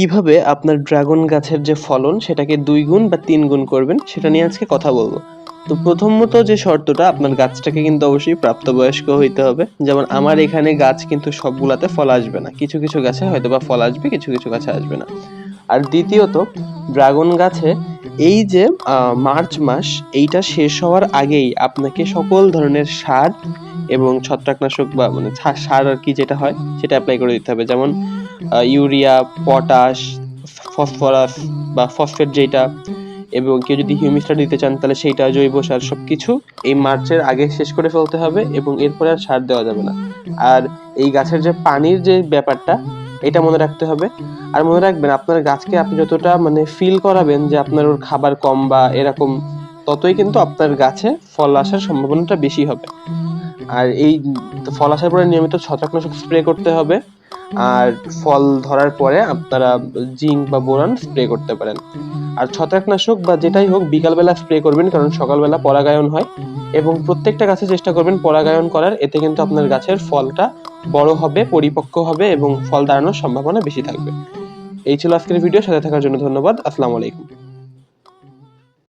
কীভাবে আপনার ড্রাগন গাছের যে ফলন, সেটাকে দুই গুণ বা তিন গুণ করবেন, সেটা নিয়ে আজকে কথা বলব। তো প্রথমত যে শর্তটা, আপনার গাছটাকে কিন্তু অবশ্যই প্রাপ্তবয়স্ক হইতে হবে। যেমন আমার এখানে গাছ কিন্তু সবগুলাতে ফল আসবে না। কিছু কিছু গাছে হয়তো বা ফল আসবে, কিছু কিছু গাছে আসবে না। আর দ্বিতীয়ত, ড্রাগন গাছে এই যে মার্চ মাস, এইটা শেষ হওয়ার আগেই আপনাকে সকল ধরনের সার এবং ছত্রাকনাশক বা মানে সার আর কি যেটা হয়, সেটা অ্যাপ্লাই করে দিতে হবে। যেমন ইউরিয়া, পটাশ, ফসফরাস বা ফসফেট যেটা এবং কেউ যদি হিউমিস্টার দিতে চান, তাহলে সেইটা জৈব সার সবকিছু এই মার্চের আগে শেষ করে ফেলতে হবে এবং এরপরে আর সার দেওয়া যাবে না। আর এই গাছের যে পানির যে ব্যাপারটা, এটা মনে রাখতে হবে। আর মনে রাখবেন, আপনার গাছকে আপনি যতটা মানে ফিল করাবেন যে আপনার ওর খাবার কম বা এরকম, ততই কিন্তু আপনার গাছে ফল আসার সম্ভাবনাটা বেশি হবে। আর এই ফল আসার পরে নিয়মিত ছত্রাকনাশক স্প্রে করতে হবে। আর ফল ধরার পরে আপনারা জিঙ্ক বা বোরান স্প্রে করতে পারেন। আর ছত্রাকনাশক বা যেটাই হোক বিকালবেলা স্প্রে করবেন কারণ সকালবেলা পরাগায়ন হয়। এবং প্রত্যেকটা গাছে চেষ্টা করবেন পরাগায়ন করার এতে কিন্তু আপনার গাছের ফলটা বড় হবে পরিপক্ক হবে এবং ফল দাঁড়ানোর সম্ভাবনা বেশি থাকবে। এই ছিল আজকের ভিডিও সাথে থাকার জন্য ধন্যবাদ। আসসালামু আলাইকুম।